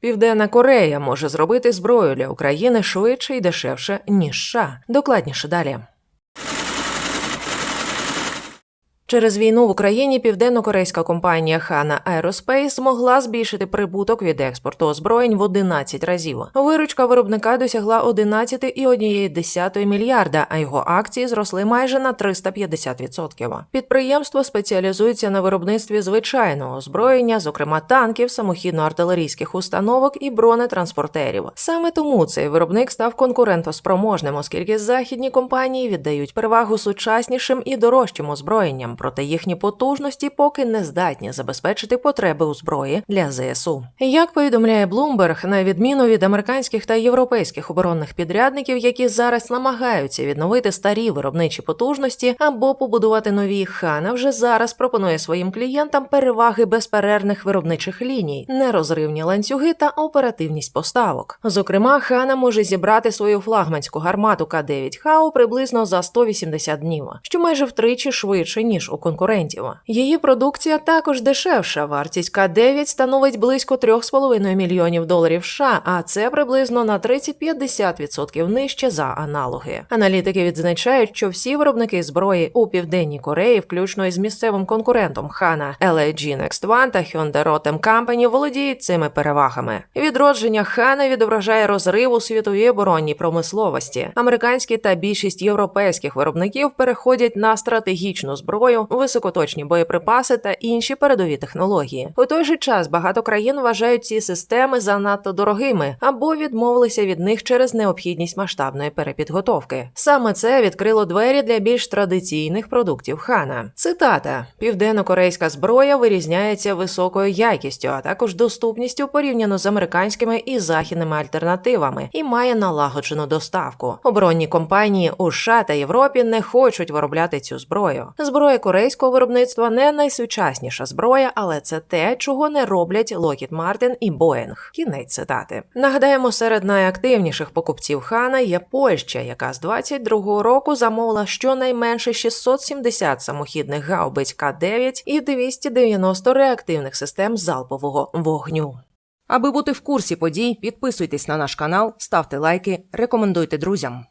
Південна Корея може зробити зброю для України швидше і дешевше, ніж США. Докладніше далі. Через війну в Україні південно-корейська компанія Hana Aerospace змогла збільшити прибуток від експорту озброєнь в 11 разів. Виручка виробника досягла 11,1 мільярда, а його акції зросли майже на 350%. Підприємство спеціалізується на виробництві звичайного озброєння, зокрема танків, самохідно-артилерійських установок і бронетранспортерів. Саме тому цей виробник став конкурентоспроможним, оскільки західні компанії віддають перевагу сучаснішим і дорожчим озброєнням проте їхні потужності поки не здатні забезпечити потреби у зброї для ЗСУ. Як повідомляє Bloomberg, на відміну від американських та європейських оборонних підрядників, які зараз намагаються відновити старі виробничі потужності або побудувати нові, Хана вже зараз пропонує своїм клієнтам переваги безперервних виробничих ліній, нерозривні ланцюги та оперативність поставок. Зокрема, Хана може зібрати свою флагманську гармату К-9 Хау приблизно за 180 днів, що майже втричі швидше ніж у конкурентів. Її продукція також дешевша. Вартість К9 становить близько 3,5 мільйонів доларів США, а це приблизно на 30-50% нижче за аналоги. Аналітики відзначають, що всі виробники зброї у південній Кореї, включно із місцевим конкурентом Хана LG Next One та Hyundai Rotem Company, володіють цими перевагами. Відродження Хана відображає розрив у світовій оборонній промисловості. Американські та більшість європейських виробників переходять на стратегічну зброю, високоточні боєприпаси та інші передові технології. У той же час багато країн вважають ці системи занадто дорогими або відмовилися від них через необхідність масштабної перепідготовки. Саме це відкрило двері для більш традиційних продуктів хана. Цитата: Південно-корейська зброя вирізняється високою якістю, а також доступністю порівняно з американськими і західними альтернативами і має налагоджену доставку. Оборонні компанії у США та Європі не хочуть виробляти цю зброю. Зброя корейського виробництва не найсучасніша зброя, але це те, чого не роблять Lockheed Martin і Boeing. Кінець цитати. Нагадаємо, серед найактивніших покупців Хана є Польща, яка з 22-го року замовила щонайменше 670 самохідних гаубиць К-9 і 290 реактивних систем залпового вогню. Аби бути в курсі подій, підписуйтесь на наш канал, ставте лайки, рекомендуйте друзям.